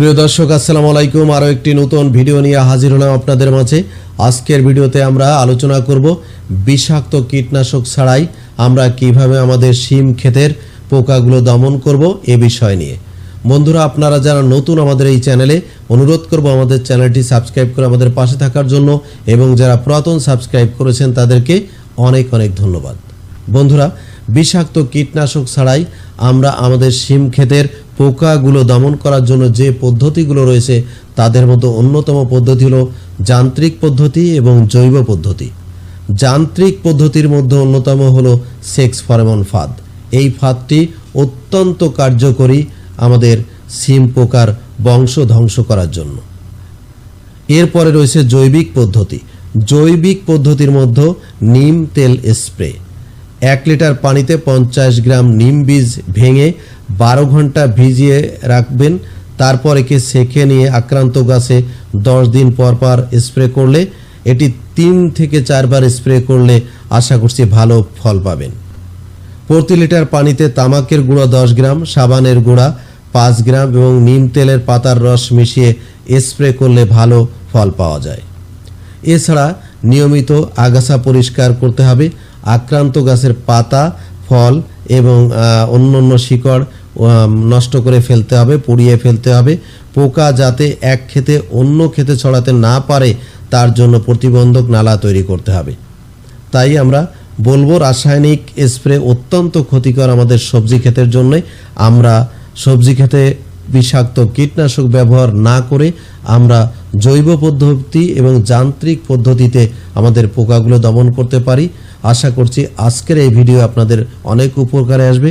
প্রিয় দর্শক, আসসালামু আলাইকুম। আরও একটি নতুন ভিডিও নিয়ে হাজির হলাম আপনাদের মাঝে। আজকের ভিডিওতে আমরা আলোচনা করব বিষাক্ত কীটনাশক ছাড়াই আমরা কীভাবে আমাদের শিম ক্ষেতের পোকাগুলো দমন করব এ বিষয় নিয়ে। বন্ধুরা, আপনারা যারা নতুন আমাদের এই চ্যানেলে, অনুরোধ করব আমাদের চ্যানেলটি সাবস্ক্রাইব করে আমাদের পাশে থাকার জন্য এবং যারা পুরাতন সাবস্ক্রাইব করেছেন, তাদেরকে অনেক অনেক ধন্যবাদ। বন্ধুরা, বিষাক্ত কীটনাশক ছাড়াই আমরা আমাদের শিম ক্ষেতের পোকাগুলো দমন করার জন্য যে পদ্ধতিগুলো রয়েছে, তাদের মধ্যে অন্যতম পদ্ধতি হলো যান্ত্রিক পদ্ধতি এবং জৈব পদ্ধতি। যান্ত্রিক পদ্ধতির মধ্যে অন্যতম হলো সেক্স ফরেমন ফাঁদ। এই ফাঁদটি অত্যন্ত কার্যকরী আমাদের সিম পোকার বংশ ধ্বংস করার জন্য। এরপরে রয়েছে জৈবিক পদ্ধতি। জৈবিক পদ্ধতির মধ্যে নিম তেল স্প্রে। এক লিটার পানিতে পঞ্চাশ গ্রাম নিম বীজ ভেঙে বারো ঘণ্টা ভিজিয়ে রাখবেন। তারপর একে সেঁকে নিয়ে আক্রান্ত গাছে দশ দিন পর পর স্প্রে করলে, এটি তিন থেকে চারবার স্প্রে করলে আশা করছি ভালো ফল পাবেন। প্রতি লিটার পানিতে তামাকের গুঁড়া দশ গ্রাম, সাবানের গুঁড়া পাঁচ গ্রাম এবং নিম তেলের পাতার রস মিশিয়ে স্প্রে করলে ভালো ফল পাওয়া যায়। এছাড়া নিয়মিত আগাছা পরিষ্কার করতে হবে। আক্রান্ত গাছের পাতা, ফল এবং অন্য অন্য শিকড় নষ্ট করে ফেলতে হবে, পুড়িয়ে ফেলতে হবে। পোকা যাতে এক ক্ষেতে অন্য ক্ষেতে ছড়াতে না পারে, তার জন্য প্রতিবন্ধক নালা তৈরি করতে হবে। তাই আমরা বলব, রাসায়নিক স্প্রে অত্যন্ত ক্ষতিকর আমাদের সবজি ক্ষেতের জন্য আমরা সবজি ক্ষেতে বিষাক্ত কীটনাশক ব্যবহার না করে আমরা জৈব পদ্ধতি এবং যান্ত্রিক পদ্ধতিতে আমাদের পোকাগুলো দমন করতে পারি। আশা করছি আজকের এই ভিডিও আপনাদের অনেক উপকারে আসবে।